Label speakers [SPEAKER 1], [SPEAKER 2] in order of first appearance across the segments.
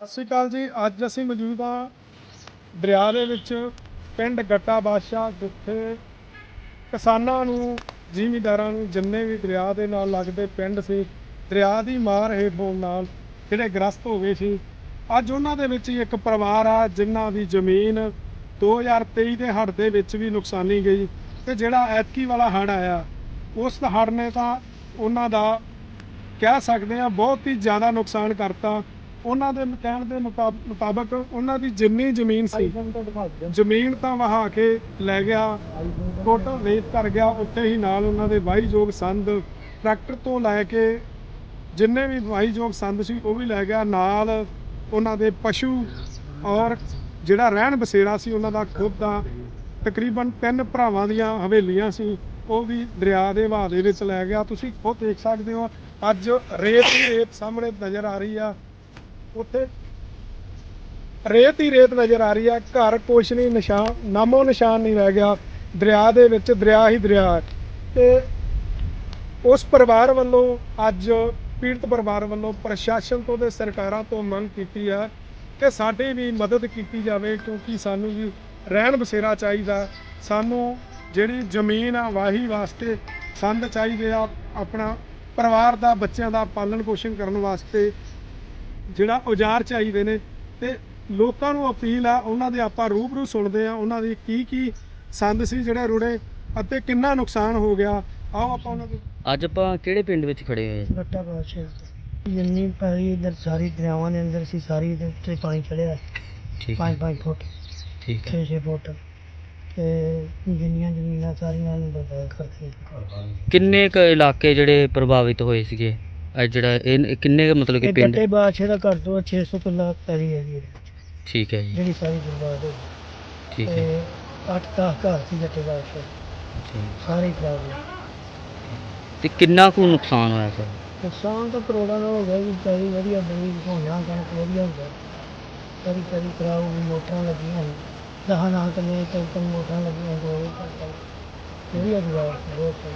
[SPEAKER 1] ਸਤਿ ਸ਼੍ਰੀ ਅਕਾਲ ਜੀ। ਅੱਜ ਅਸੀਂ ਮੌਜੂਦ ਹਾਂ ਦਰਿਆ ਦੇ ਵਿੱਚ, ਪਿੰਡ ਗੱਟਾ ਬਾਦਸ਼ਾਹ, ਜਿੱਥੇ ਕਿਸਾਨਾਂ ਨੂੰ, ਜ਼ਿਮੀਂਦਾਰਾਂ ਨੂੰ ਜਿੰਨੇ ਵੀ ਦਰਿਆ ਦੇ ਨਾਲ ਲੱਗਦੇ ਪਿੰਡ ਸੀ, ਦਰਿਆ ਦੀ ਮਾਰ ਹੇਠ ਹੋਣ ਨਾਲ ਜਿਹੜੇ ਗ੍ਰਸਤ ਹੋ ਗਏ ਸੀ, ਅੱਜ ਉਹਨਾਂ ਦੇ ਵਿੱਚ ਹੀ ਇੱਕ ਪਰਿਵਾਰ ਆ, ਜਿਨ੍ਹਾਂ ਦੀ ਜ਼ਮੀਨ 2023 ਦੇ ਹੜ੍ਹ ਦੇ ਵਿੱਚ ਵੀ ਨੁਕਸਾਨੀ ਗਈ ਤੇ ਜਿਹੜਾ ਐਤਕੀ ਵਾਲਾ ਹੜ੍ਹ ਆਇਆ, ਉਸ ਹੜ੍ਹ ਨੇ ਤਾਂ ਉਹਨਾਂ ਦਾ ਕਹਿ ਸਕਦੇ ਆ ਬਹੁਤ ਹੀ ਜ਼ਿਆਦਾ ਨੁਕਸਾਨ ਕਰਤਾ। ਉਹਨਾਂ ਦੇ ਕਹਿਣ ਦੇ ਮੁਤਾ- ਮੁਤਾਬਕ ਉਹਨਾਂ ਦੀ ਜਿੰਨੀ ਜ਼ਮੀਨ ਸੀ ਜ਼ਮੀਨ ਤਾਂ ਵਹਾ ਕੇ ਲੈ ਗਿਆ ਟੋਟਲ ਰੇਤ ਕਰ ਗਿਆ ਉੱਥੇ ਹੀ ਨਾਲ ਉਹਨਾਂ ਦੇ ਵਾਹੀਯੋਗ ਸੰਦ ਟਰੈਕਟਰ ਤੋਂ ਲੈ ਕੇ ਜਿੰਨੇ ਵੀ ਵਾਹੀਯੋਗ ਸੰਦ ਸੀ ਉਹ ਵੀ ਲੈ ਗਿਆ ਨਾਲ ਉਹਨਾਂ ਦੇ ਪਸ਼ੂ ਔਰ ਜਿਹੜਾ ਰਹਿਣ ਬਸੇਰਾ ਸੀ ਉਹਨਾਂ ਦਾ ਖੁਦ ਦਾ ਤਕਰੀਬਨ ਤਿੰਨ ਭਰਾਵਾਂ ਦੀਆਂ ਹਵੇਲੀਆਂ ਸੀ ਉਹ ਵੀ ਦਰਿਆ ਦੇ ਵਹਾਅ ਦੇ ਵਿੱਚ ਲੈ ਗਿਆ। ਤੁਸੀਂ ਖੁਦ ਦੇਖ ਸਕਦੇ ਹੋ ਅੱਜ ਰੇਤ ਹੀ ਰੇਤ ਸਾਹਮਣੇ ਨਜ਼ਰ ਆ ਰਹੀ ਆ। ਉੱਥੇ ਰੇਤ ਹੀ ਰੇਤ ਨਜ਼ਰ ਆ ਰਹੀ ਆ, ਘਰ ਕੁਛ ਨਹੀਂ ਨਿਸ਼ਾਨ, ਨਾਮੋ ਨਿਸ਼ਾਨ ਨਹੀਂ ਰਹਿ ਗਿਆ, ਦਰਿਆ ਦੇ ਵਿੱਚ ਦਰਿਆ ਹੀ ਦਰਿਆ ਹੈ। ਤੇ ਉਸ ਪਰਿਵਾਰ ਵੱਲੋਂ ਅੱਜ, ਪੀੜਤ ਪਰਿਵਾਰ ਵੱਲੋਂ ਪ੍ਰਸ਼ਾਸਨ ਤੋਂ ਤੇ ਸਰਕਾਰਾਂ ਤੋਂ ਮੰਗ ਕੀਤੀ ਹੈ ਕਿ ਸਾਡੀ ਵੀ ਮਦਦ ਕੀਤੀ ਜਾਵੇ, ਕਿਉਂਕਿ ਸਾਨੂੰ ਵੀ ਰਹਿਣ ਬਸੇਰਾ ਚਾਹੀਦਾ ਸਾਨੂੰ ਜਿਹੜੀ ਜ਼ਮੀਨ ਆ, ਵਾਹੀ ਵਾਸਤੇ ਸੰਦ ਚਾਹੀਦੇ ਆ, ਆਪਣਾ ਪਰਿਵਾਰ ਦਾ, ਬੱਚਿਆਂ ਦਾ ਪਾਲਣ ਪੋਸ਼ਣ ਕਰਨ ਵਾਸਤੇ ਜਿਹੜਾ ਔਜ਼ਾਰ ਚਾਹੀਦੇ ਨੇ ਤੇ ਲੋਕਾਂ ਨੂੰ ਅਪੀਲ ਆ ਉਹਨਾਂ ਦੇ ਆਪਾਂ ਰੂਬਰੂ ਸੁਣਦੇ ਆ ਉਹਨਾਂ ਦੀ ਕੀ ਕੀ ਸੰਦ ਸੀ ਜਿਹੜੇ ਰੁੜੇ ਅਤੇ ਕਿੰਨਾ ਨੁਕਸਾਨ ਹੋ ਗਿਆ। ਆਓ ਆਪਾਂ ਉਹਨਾਂ ਦੇ
[SPEAKER 2] ਅੱਜ ਆਪਾਂ ਕਿਹੜੇ ਪਿੰਡ ਵਿੱਚ ਖੜੇ ਹੋਏ ਹਾਂ?
[SPEAKER 3] ਬਾਦਸ਼ਾਹ ਜਿੰਨੀ ਪੈਲੀ ਇਧਰ ਸਾਰੀ ਦਰਿਆਵਾਂ ਦੇ ਅੰਦਰ ਸੀ ਸਾਰੀ ਦੇ ਉੱਤੇ ਪਾਣੀ ਚੜਿਆ।
[SPEAKER 2] ਠੀਕ ਹੈ।
[SPEAKER 3] 5-5 ਫੁੱਟ
[SPEAKER 2] ਠੀਕ ਹੈ।
[SPEAKER 3] 6-6 ਫੁੱਟ। ਤੇ ਜਿੰਨੀਆਂ ਜ਼ਮੀਨਾਂ ਸਾਰੀਆਂ ਨੂੰ ਬਰਬਾਦ ਕਰ ਦਿੱਤੀਆਂ।
[SPEAKER 2] ਕਿੰਨੇ ਕ ਇਲਾਕੇ ਜਿਹੜੇ ਪ੍ਰਭਾਵਿਤ ਹੋਏ ਸੀਗੇ? ਅੱਜ ਜਿਹੜਾ ਇਹ ਕਿੰਨੇ ਕੁ ਮਤਲਬ ਕਿ
[SPEAKER 3] ਇਹ
[SPEAKER 2] ਪਿੰਡ?
[SPEAKER 3] ਗੱਟੇ ਬਾਦਸ਼ਾਹ ਦਾ ਘਰ ਤੋਂ 600 ਕਿੱਲਾ ਪੈਲੀ ਹੈਗੀ ਵਿੱਚ,
[SPEAKER 2] ਠੀਕ ਹੈ ਜੀ।
[SPEAKER 3] ਜਿਹੜੀ ਸਾਰੀ ਬਰਬਾਦ ਹੋ। ਗਈ
[SPEAKER 2] ਠੀਕ ਹੈ।
[SPEAKER 3] ਤੇ 8-10 ਘਰ ਸੀ ਗੱਟੇ ਬਾਦਸ਼ਾਹ
[SPEAKER 2] ਠੀਕ।
[SPEAKER 3] ਸਾਰੇ ਹੀ ਖਰਾਬ ਹੋ ਗਏ
[SPEAKER 2] ਤੇ ਕਿੰਨਾ ਕੁ ਨੁਕਸਾਨ ਹੋਇਆ ਸਰ
[SPEAKER 3] ਨੁਕਸਾਨ ਤਾਂ ਕਰੋੜਾਂ ਦਾ ਹੋ ਗਿਆ ਵੀ ਪੈਲੀ ਵਧੀਆ ਬਣੀ ਹੋਣਾ ਕਣਕ ਵਧੀਆ ਹੁੰਦਾ ਸਾਰੀ ਪੈਲੀ ਖਰਾਬ ਹੋ ਗਈ ਮੋਟਰਾਂ ਲੱਗੀਆਂ ਸੀ ਦਹਾਂ ਨਾਲ ਕੰਨੇ ਤੇ ਮੋਟਰਾਂ ਲੱਗੀਆਂ ਦੋ ਵਧੀਆ ਜਵਾਬ ਬਹੁਤ।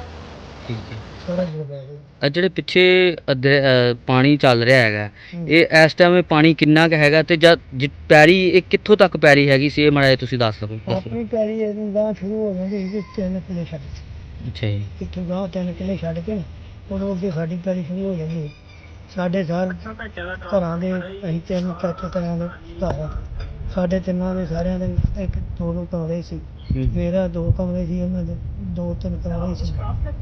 [SPEAKER 2] ਠੀਕ ਹੈ
[SPEAKER 3] ਸਾਰਾ ਜਵਾਬ
[SPEAKER 2] ਆ ਜਿਹੜੇ ਪਿੱਛੇ ਅਦਰ- ਅ, ਪਾਣੀ ਚੱਲ ਰਿਹਾ ਹੈਗਾ। ਇਹ ਇਸ ਟਾਈਮ ਪਾਣੀ ਕਿੰਨਾ ਕੁ ਹੈਗਾ ਤੇ ਜਦ ਜਿ- ਪੈਰੀ ਇਹ ਕਿੱਥੋਂ ਤੱਕ ਪੈਰੀ ਹੈਗੀ ਸੀ ਇਹ ਮਾੜਾ ਤੁਸੀਂ ਦੱਸ ਸਕੋ ਦੱਸੋ
[SPEAKER 3] ਆਪਣੀ ਪੈਲੀ ਇਹਨੂੰ ਗਾਂ ਸ਼ੁਰੂ ਹੋ ਜਾਂਦੀ ਸੀ ਤਿੰਨ ਕਿਲੇ ਛੱਡ
[SPEAKER 2] ਅੱਛਾ ਜੀ
[SPEAKER 3] ਕਿੱਥੋਂ ਗਾਂ ਤਿੰਨ ਕਿਲੇ ਛੱਡ ਕੇ ਉਦੋਂ ਅੱਗੇ ਸਾਡੀ ਪੈਲੀ ਸ਼ੁਰੂ ਹੋ ਜਾਂਦੀ ਸੀ। ਸਾਡੇ ਸਾਰ ਘਰਾਂ ਦੇ ਅਸੀਂ ਤਿੰਨ ਚਾਚੇ ਤਰ੍ਹਾਂ ਦੇ ਘਰ ਆ। ਸਾਡੇ ਤਿੰਨਾਂ ਦੇ ਸਾਰਿਆਂ ਦੇ ਇੱਕ ਦੋ ਦੋ ਕਮਰੇ ਸੀ। ਮੇਰਾ ਦੋ ਕਮਰੇ ਸੀ ਉਹਨਾਂ ਦੇ ਦੋ ਤਿੰਨ ਕਮਰੇ ਸੀ।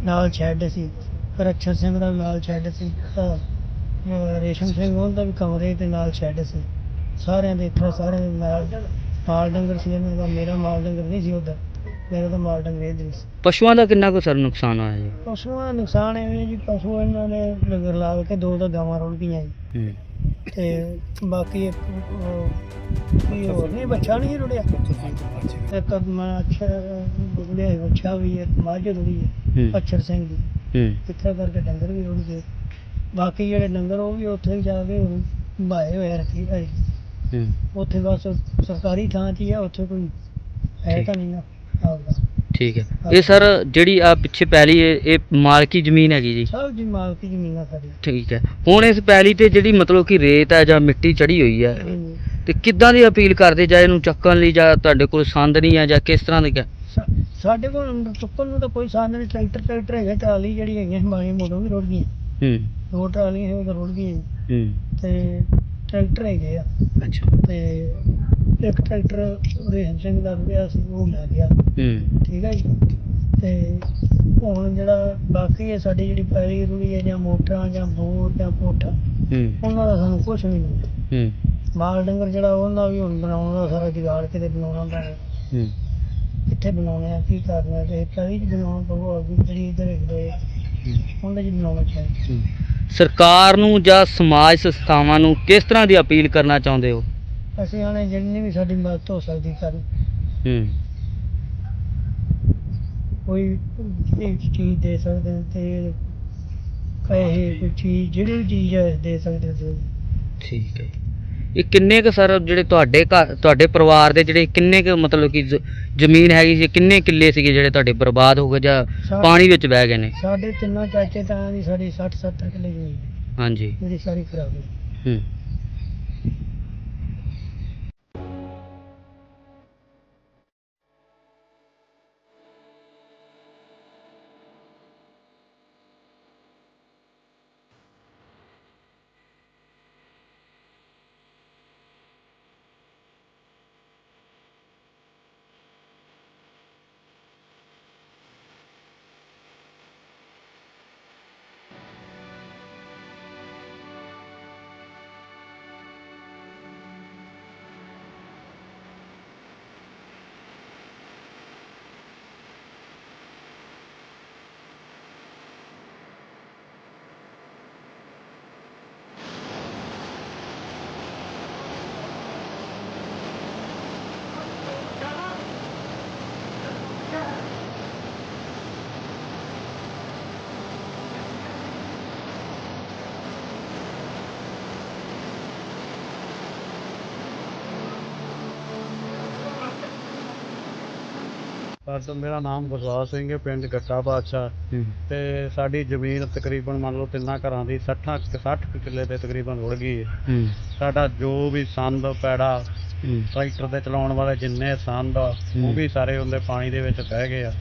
[SPEAKER 3] ਨਾਲ ਸ਼ੈੱਡ ਸੀ। ਫਿਰ ਅਛਰ ਸਿੰਘ ਦਾ ਵੀ ਨਾਲ ਸ਼ੈੱਡ ਸੀ। ਤਾਂ, ਰੇਸ਼ਮ ਸਿੰਘ ਉਹਨਾਂ ਦਾ ਵੀ ਕਮਰੇ ਤੇ ਨਾਲ ਸ਼ੈੱਡ ਸੀ। ਸਾਰਿਆਂ ਦੇ ਇੱਥੇ ਸਾਰਿਆਂ ਦੇ ਨਾਲ ਮਾਲ ਡੰਗਰ ਸੀ। ਇਹਨਾਂ ਦਾ ਮੇਰਾ ਮਾਲ ਡੰਗਰ ਨਹੀਂ ਸੀ ਉੱਧਰ। ਮੇਰਾ ਤਾਂ ਮਾਲ ਡੰਗਰ ਇਹਦੇ ਸੀ।
[SPEAKER 2] ਪਸ਼ੂਆਂ ਦਾ ਕਿੰਨਾ ਕੁ ਸਰ ਨੁਕਸਾਨ ਹੋਇਆ ਜੀ?
[SPEAKER 3] ਪਸ਼ੂਆਂ ਦਾ ਨੁਕਸਾਨ ਇਹ ਜੀ ਪਸ਼ੂ ਇਹਨਾਂ ਨੇ ਲੰਗਰ ਲਾ ਕੇ ਦੋ ਤਾਂ ਗਾਵਾਂ ਰੁੜ ਗਈਆਂ ਜੀ ਤੇ ਬਾਕੀ ਇੱਕ ਉਹ ਕੋਈ ਹੋਰ ਨਹੀਂ ਬੱਚਾ ਨਹੀਂ ਰੁੜਿਆ? ਇੱਕ ਮੈਂ ਅੱਛਾ ਬੁਗਲੇ ਬੱਚਾ ਵੀ ਹੈ ਮੱਝ ਰੁੜੀ ਹੈ
[SPEAKER 2] ਹੂੰ।
[SPEAKER 3] ਅਛਰ ਸਿੰਘ ਦੀ।
[SPEAKER 2] ਹੂੰ।
[SPEAKER 3] ਕਿੱਥੇ ਕਰਕੇ ਡੰਗਰ ਵੀ ਰੁੜ ਗਏ। ਬਾਕੀ ਜਿਹੜੇ ਡੰਗਰ ਉਹ ਵੀ ਉੱਥੇ ਜਾ ਕੇ ਹੁਣ ਬਾਏ ਹੋਏ ਰੱਖੀ
[SPEAKER 2] ਹੂੰ।
[SPEAKER 3] ਉੱਥੇ ਬਸ ਸਰਕਾਰੀ ਥਾਂ 'ਚ ਹੀ ਆ ਉੱਥੇ ਕੋਈ ਹੈ
[SPEAKER 2] ਠੀਕ।
[SPEAKER 3] ਤਾਂ ਨਹੀਂ ਨਾ ਆਪਦਾ
[SPEAKER 2] ਠੀਕ ਹੈ। ਇਹ ਸਰ ਜਿਹੜੀ ਆ ਪਿੱਛੇ ਪੈਲੀ ਇਹ ਇਹ ਮਾਲਕੀ ਜ਼ਮੀਨ ਹੈਗੀ ਜੀ।
[SPEAKER 3] ਸਭ ਦੀ ਮਾਲਕੀ ਜ਼ਮੀਨਾਂ ਸਾਡੀ
[SPEAKER 2] ਠੀਕ ਹੈ। ਹੁਣ ਇਸ ਪੈਲੀ ਤੇ ਜਿਹੜੀ ਮਤਲਬ ਕਿ ਰੇਤ ਹੈ ਜਾਂ ਮਿੱਟੀ ਚੜੀ ਹੋਈ ਹੈ ਤੇ ਕਿੱਦਾਂ ਦੀ ਅਪੀਲ ਕਰਦੇ ਜਾਂ ਇਹਨੂੰ ਚੱਕਣ ਲਈ ਜਾਂ ਤੁਹਾਡੇ ਕੋਲ ਸੰਦ ਨਹੀਂ ਹੈ ਜਾਂ ਕਿਸ ਤਰ੍ਹਾਂ ਦੀ ਹੈ?
[SPEAKER 3] ਸਾ- ਸਾਡੇ ਕੋਲ ਚੁੱਕਣ ਨੂੰ ਤਾਂ ਕੋਈ ਸਾਧਨ ਨਹੀਂ ਟਰੈਕਟਰ ਟਰੈਕਟਰ ਹੈਗੇ ਟਰਾਲੀ ਜਿਹੜੀ ਹੈਗੀਆਂ ਮਾਈ ਮੋਟੋ ਵੀ ਰੁੜ ਗਈਆਂ।
[SPEAKER 2] ਹੂੰ।
[SPEAKER 3] ਦੋ ਟਰਾਲੀਆਂ ਤਾਂ ਰੁੜ ਗਈਆਂ।
[SPEAKER 2] ਹੂੰ।
[SPEAKER 3] ਤੇ ਟਰੈਕਟਰ ਹੈਗੇ ਆ।
[SPEAKER 2] ਅੱਛਾ।
[SPEAKER 3] ਤੇ ਇੱਕ ਟਰੈਕਟਰ ਰੇਹਨ ਸਿੰਘ ਦਾ ਪਿਆ ਸੀ ਉਹ ਲੈ ਗਿਆ।
[SPEAKER 2] ਹੂੰ।
[SPEAKER 3] ਠੀਕ ਹੈ ਜੀ? ਤੇ ਹੁਣ ਜਿਹੜਾ ਬਾਕੀ ਹੈ ਸਾਡੀ ਜਿਹੜੀ ਪੈਲੀ ਰੁੜੀ ਹੈ ਜਾਂ ਮੋਟਰਾਂ ਜਾਂ ਬੋਰ ਜਾਂ ਕੋਠਾ
[SPEAKER 2] ਹੂੰ।
[SPEAKER 3] ਉਹਨਾਂ ਦਾ ਸਾਨੂੰ ਕੁਝ ਵੀ ਨਹੀਂ।
[SPEAKER 2] ਹੂੰ।
[SPEAKER 3] ਮਾਲ ਡੰਗਰ ਜਿਹੜਾ ਉਹਨਾਂ ਵੀ ਹੁਣ ਬਣਾਉਣ ਦਾ ਸਾਰਾ ਜੁਗਾੜ ਕਿਤੇ ਬਣਾਉਣਾ ਪੈਣਾ
[SPEAKER 2] ਹੂੰ।
[SPEAKER 3] ਕਿੱਥੇ ਬਣਾਉਣੇ ਆ ਕੀ ਕਰਨਾ ਤੇ ਪੈਲੀ ਚ ਬਣਾਉਣਾ ਪਊਗਾ ਅੱਗੇ ਜਿਹੜੀ ਇੱਧਰ ਹੈਗੇ ਉਹਨਾਂ ਚ ਬਣਾਉਣਾ ਚਾਹੀਦਾ।
[SPEAKER 2] ਸਰਕਾਰ ਨੂੰ ਜਾਂ ਸਮਾਜ ਸੰਸਥਾਵਾਂ ਨੂੰ ਕਿਸ ਤਰ੍ਹਾਂ ਦੀ ਅਪੀਲ ਕਰਨਾ ਚਾਹੁੰਦੇ ਹੋ?
[SPEAKER 3] ਅਸੀਂ ਆਣੇ ਜਿੰਨੀ ਵੀ ਸਾਡੀ ਮਦਦ ਹੋ ਸਕਦੀ ਕਰਨ।
[SPEAKER 2] ਹੂੰ।
[SPEAKER 3] ਕੋਈ ਇਹ ਚੀਜ਼ ਦੇ ਸਕਦੇ ਨੇ ਤੇ ਪੈਸੇ ਕੋਈ ਚੀਜ਼ ਜਿਹੜੀ ਵੀ ਚੀਜ਼ ਹੈ ਦੇ ਸਕਦੇ ਤੇ
[SPEAKER 2] ਠੀਕ ਹੈ। ਇਹ ਕਿੰਨੇ ਕੁ ਸਰ ਜਿਹੜੇ ਤੁਹਾਡੇ ਘਰ ਤੁਹਾਡੇ ਪਰਿਵਾਰ ਦੇ ਜਿਹੜੇ ਕਿੰਨੇ ਕੁ ਮਤਲਬ ਕਿ ਜ਼- ਜ਼ਮੀਨ ਹੈਗੀ ਸੀ ਕਿੰਨੇ ਕਿੱਲੇ ਸੀਗੇ ਜਿਹੜੇ ਤੁਹਾਡੇ ਬਰਬਾਦ ਹੋ ਗਏ ਜਾਂ
[SPEAKER 3] ਸਾ-
[SPEAKER 2] ਪਾਣੀ ਵਿੱਚ ਬਹਿ ਗਏ ਨੇ?
[SPEAKER 3] ਸਾਡੇ ਤਿੰਨਾਂ ਚਾਚੇ ਤਾਂ ਦੀ ਸਾਡੀ 60 70 ਕਿੱਲੇ ਜ਼ਮੀਨ ਹੈ,
[SPEAKER 2] ਹਾਂਜੀ।
[SPEAKER 3] ਜਿਹੜੀ ਸਾਰੀ ਖਰਾਬ ਹੈ
[SPEAKER 2] ਹੂੰ।
[SPEAKER 4] ਬਸ ਮੇਰਾ ਨਾਮ ਗੁਰਦੁਆਰਾ ਸਿੰਘ ਹੈ ਪਿੰਡ ਗੱਟਾ ਬਾਦਸ਼ਾਹ। ਤੇ ਸਾਡੀ ਜ਼ਮੀਨ ਤਕਰੀਬਨ ਮੰਨ ਲਓ ਤਿੰਨਾਂ ਘਰਾਂ ਦੀ 60 60 ਕਿੱਲੇ ਤੇ ਤਕਰੀਬਨ ਰੁੜ ਗਈ ਹੈ। ਸਾਡਾ ਜੋ ਵੀ ਸੰਦ ਪੈੜਾ ਟਰੈਕਟਰ ਤੇ ਚਲਾਉਣ ਵਾਲੇ ਜਿੰਨੇ ਸੰਦ। ਉਹ ਵੀ ਸਾਰੇ ਉਹਦੇ ਪਾਣੀ ਦੇ ਵਿੱਚ ਬਹਿ ਗਏ ਆ।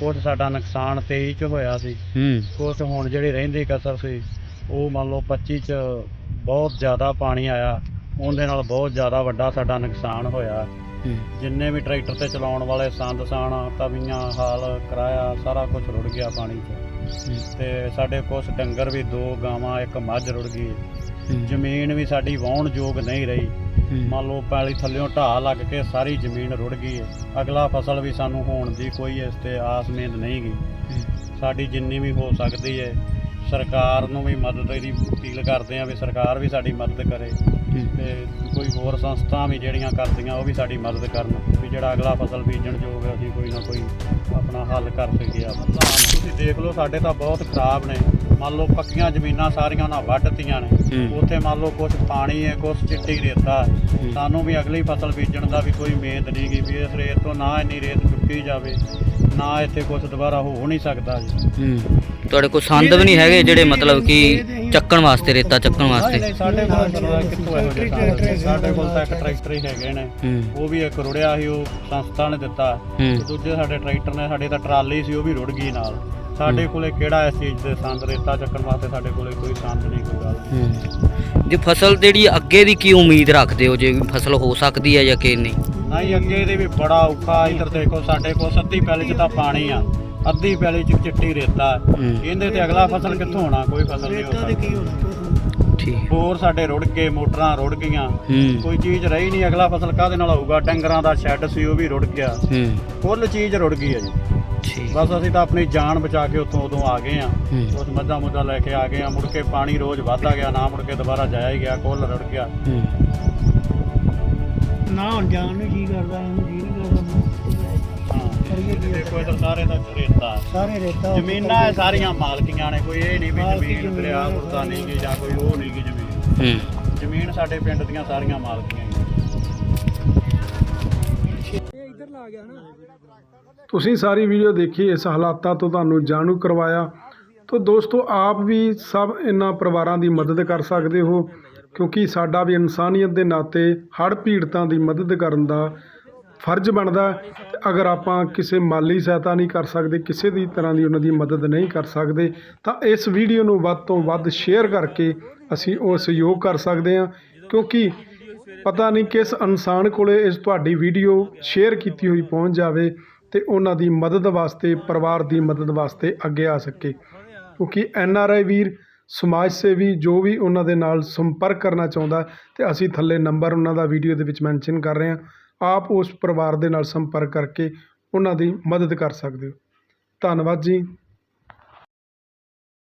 [SPEAKER 4] ਕੁਝ ਸਾਡਾ ਨੁਕਸਾਨ 23 ਚ ਹੋਇਆ ਸੀ। ਕੁਝ ਹੁਣ ਜਿਹੜੀ ਰਹਿੰਦੀ ਕਸਰ ਸੀ ਉਹ ਮੰਨ ਲਓ 25 ਚ ਬਹੁਤ ਜ਼ਿਆਦਾ ਪਾਣੀ ਆਇਆ। ਉਹਦੇ ਨਾਲ ਬਹੁਤ ਜ਼ਿਆਦਾ ਵੱਡਾ ਸਾਡਾ ਨੁਕਸਾਨ ਹੋਇਆ। ਜਿੰਨੇ ਵੀ ਟਰੈਕਟਰ ਤੇ ਚਲਾਉਣ ਵਾਲੇ ਸੰਦ ਸਾਣ ਤਵੀਆਂ ਹਾਲ ਕਿਰਾਇਆ ਸਾਰਾ ਕੁਝ ਰੁੜ ਗਿਆ ਪਾਣੀ 'ਚ। ਤੇ ਸਾਡੇ ਕੁਝ ਡੰਗਰ ਵੀ ਦੋ ਗਾਵਾਂ ਇੱਕ ਮੱਝ ਰੁੜ ਗਈ। ਜ਼ਮੀਨ ਵੀ ਸਾਡੀ ਵਾਹੁਣ ਯੋਗ ਨਹੀਂ ਰਹੀ। ਮੰਨ ਲਓ ਪੈਲੀ ਥੱਲਿਓਂ ਢਾਹ ਲੱਗ ਕੇ ਸਾਰੀ ਜ਼ਮੀਨ ਰੁੜ ਗਈ ਹੈ ਅਗਲਾ ਫਸਲ ਵੀ ਸਾਨੂੰ ਹੋਣ ਦੀ ਕੋਈ ਇਸ ਤੇ ਆਸ ਉਮੀਦ ਨਹੀਂ ਗਈ ਸਾਡੀ ਜਿੰਨੀ ਵੀ ਹੋ ਸਕਦੀ ਹੈ ਸਰਕਾਰ ਨੂੰ ਵੀ ਮਦਦ ਦੀ ਅਪੀਲ ਕਰਦੇ ਆ ਵੀ ਸਰਕਾਰ ਵੀ ਸਾਡੀ ਮਦਦ ਕਰੇ ਤੇ ਕੋਈ ਹੋਰ ਸੰਸਥਾ ਵੀ ਜਿਹੜੀਆਂ ਕਰਦੀਆਂ ਉਹ ਵੀ ਸਾਡੀ ਮਦਦ ਕਰਨ ਵੀ ਜਿਹੜਾ ਅਗਲਾ ਫਸਲ ਬੀਜਣ ਯੋਗ ਅਸੀਂ ਕੋਈ ਨਾ ਕੋਈ ਆਪਣਾ ਹੱਲ ਕਰ ਸਕੀਏ ਆਪਣਾ ਤੁਸੀਂ ਦੇਖ ਲਓ ਸਾਡੇ ਤਾਂ ਬਹੁਤ ਖਰਾਬ ਨੇ। ਮੰਨ ਲਓ ਪੱਕੀਆਂ ਜ਼ਮੀਨਾਂ ਸਾਰੀਆਂ ਉਹਨਾਂ ਵੱਢਤੀਆਂ ਨੇ। ਉੱਥੇ ਮੰਨ ਲਓ ਕੁਝ ਪਾਣੀ ਹੈ ਕੁਝ ਚਿੱਟੀ ਰੇਤਾ। ਸਾਨੂੰ ਵੀ ਅਗਲੀ ਫਸਲ ਬੀਜਣ ਦਾ ਵੀ ਕੋਈ ਉਮੀਦ ਨਹੀਂ ਗੀ ਵੀ ਇਸ ਰੇਤ ਤੋਂ ਨਾ ਇੰਨੀ ਰੇਤ ਚੁੱਕੀ ਜਾਵੇ। ਨਾ ਇੱਥੇ ਕੁਝ ਦੁਬਾਰਾ ਹੋ ਨਹੀਂ ਸਕਦਾ ਜੀ।
[SPEAKER 2] ਹੂੰ। ਤੁਹਾਡੇ ਕੋਲ ਸੰਦ ਵੀ ਨਹੀਂ ਹੈਗੇ ਜਿਹੜੇ ਮਤਲਬ ਕਿ ਚੱਕਣ ਵਾਸਤੇ ਰੇਤਾ ਚੱਕਣ ਵਾਸਤੇ?
[SPEAKER 4] ਨਹੀਂ ਸਾਡੇ ਕੋਲ ਕਿੱਥੋਂ ਇਹੋ ਜਿਹੇ ਨੇ? ਸਾਡੇ ਕੋਲ ਤਾਂ ਇੱਕ ਟਰੈਕਟਰ ਹੀ ਹੈਗੇ ਨੇ।
[SPEAKER 2] ਹੂੰ।
[SPEAKER 4] ਉਹ ਵੀ ਇੱਕ ਰੁੜਿਆ ਸੀ ਉਹ ਸੰਸਥਾ ਨੇ ਦਿੱਤਾ। ਤੇ ਦੂਜੇ ਸਾਡੇ ਟਰੈਕਟਰ ਨੇ ਸਾਡੇ ਤਾਂ ਟਰਾਲੀ ਸੀ ਉਹ ਵੀ ਰੁੜ ਗਈ ਨਾਲ। ਸਾਡੇ ਕੋਲੇ ਕਿਹੜਾ ਇਸ ਚੀਜ਼ ਦੇ ਸੰਦ ਰੇਤਾ ਚੱਕਣ ਵਾਸਤੇ ਸਾਡੇ ਕੋਲੇ ਕੋਈ ਸੰਦ ਨਹੀਂ ਕੋਈ ਗੱਲ।
[SPEAKER 2] ਹੂੰ। ਜੇ ਫਸਲ ਜਿਹੜੀ ਅੱਗੇ ਦੀ ਕੀ ਉਮੀਦ ਰੱਖਦੇ ਹੋ ਜੇ ਫਸਲ ਹੋ ਸਕਦੀ ਹੈ ਜਾਂ ਕਿ ਨਹੀਂ?
[SPEAKER 4] ਨਹੀਂ ਅੱਗੇ ਇਹਦੇ ਵੀ ਬੜਾ ਔਖਾ ਇੱਧਰ ਦੇਖੋ ਸਾਡੇ ਕੋਲ ਸੱਤੀ ਪੈਲੀ 'ਚ ਤਾਂ ਪਾਣੀ ਆ ਅੱਧੀ ਪੈਲੀ 'ਚ ਚਿੱਟੀ ਰੇਤਾ ਹੈ। ਇਹਦੇ ਤੇ ਅਗਲਾ ਫਸਲ ਕਿੱਥੋਂ ਹੋਣਾ? ਕੋਈ ਫਸਲ ਨਹੀਂ ਹੋ
[SPEAKER 3] ਰੇਤਾ ਤੇ ਕੀ
[SPEAKER 4] ਸਕਦੀ।
[SPEAKER 3] ਹੋਣਾ?
[SPEAKER 2] ਠੀਕ
[SPEAKER 4] ਬੋਰ ਸਾਡੇ ਰੁੜ ਗਏ ਮੋਟਰਾਂ ਰੁੜ ਗਈਆਂ।
[SPEAKER 2] ਹੂੰ।
[SPEAKER 4] ਕੋਈ ਚੀਜ਼ ਰਹੀ ਨਹੀਂ ਅਗਲਾ ਫਸਲ ਕਾਹਦੇ ਨਾਲ ਹੋਊਗਾ? ਡੰਗਰਾਂ ਦਾ ਸ਼ੈੱਡ ਸੀ ਉਹ ਵੀ ਰੁੜ ਗਿਆ।
[SPEAKER 2] ਹੂੰ।
[SPEAKER 4] ਕੁੱਲ ਚੀਜ਼ ਰੁੜ ਗਈ ਹੈ ਜੀ।
[SPEAKER 2] ਠੀਕ।
[SPEAKER 4] ਬਸ ਅਸੀਂ ਤਾਂ ਆਪਣੀ ਜਾਨ ਬਚਾ ਕੇ ਉੱਥੋਂ ਉਦੋਂ ਆ ਗਏ ਆ
[SPEAKER 2] ਹੂੰ।
[SPEAKER 4] ਉਸ ਮੱਝਾਂ ਮੁੱਝਾਂ ਲੈ ਕੇ ਆ ਗਏ ਆ ਮੁੜ ਕੇ ਪਾਣੀ ਰੋਜ਼ ਵੱਧਦਾ ਗਿਆ ਨਾ ਮੁੜ ਕੇ ਦੁਬਾਰਾ ਜਾਇਆ ਹੀ ਗਿਆ ਕੁੱਲ ਰੁੜ ਗਿਆ।
[SPEAKER 2] ਹੂੰ।
[SPEAKER 3] ਨਾ ਹੁਣ ਜਾਣ ਨੂੰ ਜੀ ਕਰਦਾ ਇਹਨੂੰ ਜੀ ਨਹੀਂ ਕਰਦਾ
[SPEAKER 4] ਹਾਂ
[SPEAKER 3] ਕਰੀਏ ਕੀ?
[SPEAKER 4] ਦੇਖੋ ਇਧਰ ਸਾਰੇ ਤਾਂ ਰੇਤਾ।
[SPEAKER 3] ਸਾਰੇ ਰੇਤਾ
[SPEAKER 4] ਜ਼ਮੀਨਾਂ ਇਹ ਸਾਰੀਆਂ ਮਾਲਕੀਆਂ ਨੇ ਕੋਈ ਇਹ ਨਹੀਂ ਵੀ
[SPEAKER 3] ਮਾਲਕੀ
[SPEAKER 4] ਜ਼ਮੀਨ
[SPEAKER 3] ਜ਼ਮੀਨ
[SPEAKER 4] ਦਰਿਆ
[SPEAKER 3] ਹੈ,
[SPEAKER 4] ਮੁਰਦਾ ਨਹੀਂ ਗੀ ਜਾਂ ਕੋਈ ਉਹ ਨਹੀਂ ਗੀ ਜ਼ਮੀਨ।
[SPEAKER 2] ਹੂੰ।
[SPEAKER 4] ਜ਼ਮੀਨ ਸਾਡੇ ਪਿੰਡ ਦੀਆਂ ਸਾਰੀਆਂ ਮਾਲਕੀਆਂ ਹੀ ਨੇ।
[SPEAKER 5] ਤੁਸੀਂ ਸਾਰੀ ਵੀਡੀਓ ਦੇਖੀ ਇਸ ਹਾਲਾਤਾਂ ਤੋਂ ਤੁਹਾਨੂੰ ਜਾਣੂ ਕਰਵਾਇਆ। ਤਾਂ ਦੋਸਤੋ ਆਪ ਵੀ ਸਭ ਇਹਨਾਂ ਪਰਿਵਾਰਾਂ ਦੀ ਮਦਦ ਕਰ ਸਕਦੇ ਹੋ। ਕਿਉਂਕਿ ਸਾਡਾ ਵੀ ਇਨਸਾਨੀਅਤ ਦੇ ਨਾਤੇ ਹੜ੍ਹ ਪੀੜਤਾਂ ਦੀ ਮਦਦ ਕਰਨ ਦਾ ਫਰਜ਼ ਬਣਦਾ ਅਤੇ ਅਗਰ ਆਪਾਂ ਕਿਸੇ ਮਾਲੀ ਸਹਾਇਤਾ ਨਹੀਂ ਕਰ ਸਕਦੇ, ਕਿਸੇ ਦੀ ਤਰ੍ਹਾਂ ਦੀ ਉਹਨਾਂ ਦੀ ਮਦਦ ਨਹੀਂ ਕਰ ਸਕਦੇ, ਤਾਂ ਇਸ ਵੀਡੀਓ ਨੂੰ ਵੱਧ ਤੋਂ ਵੱਧ ਸ਼ੇਅਰ ਕਰਕੇ ਅਸੀਂ ਉਹ ਸਹਿਯੋਗ ਕਰ ਸਕਦੇ ਹਾਂ। ਕਿਉਂਕਿ ਪਤਾ ਨਹੀਂ ਕਿਸ ਇਨਸਾਨ ਕੋਲੇ ਇਸ ਤੁਹਾਡੀ ਵੀਡੀਓ ਸ਼ੇਅਰ ਕੀਤੀ ਹੋਈ ਪਹੁੰਚ ਜਾਵੇ ਤੇ ਉਹਨਾਂ ਦੀ ਮਦਦ ਵਾਸਤੇ, ਪਰਿਵਾਰ ਦੀ ਮਦਦ ਵਾਸਤੇ ਅੱਗੇ ਆ ਸਕੇ। ਕਿਉਂਕਿ ਐਨ ਆਰ ਆਈ ਵੀਰ ਸਮਾਜ ਸੇਵੀ ਜੋ ਵੀ ਉਹਨਾਂ ਦੇ ਨਾਲ ਸੰਪਰਕ ਕਰਨਾ ਚਾਹੁੰਦਾ ਤੇ ਅਸੀਂ ਥੱਲੇ ਨੰਬਰ ਉਹਨਾਂ ਦਾ ਵੀਡੀਓ ਦੇ ਵਿੱਚ ਮੈਂਸ਼ਨ ਕਰ ਰਹੇ ਹਾਂ, ਆਪ ਉਸ ਪਰਿਵਾਰ ਦੇ ਨਾਲ ਸੰਪਰਕ ਕਰਕੇ ਉਹਨਾਂ ਦੀ ਮਦਦ ਕਰ ਸਕਦੇ ਹੋ। ਧੰਨਵਾਦ ਜੀ।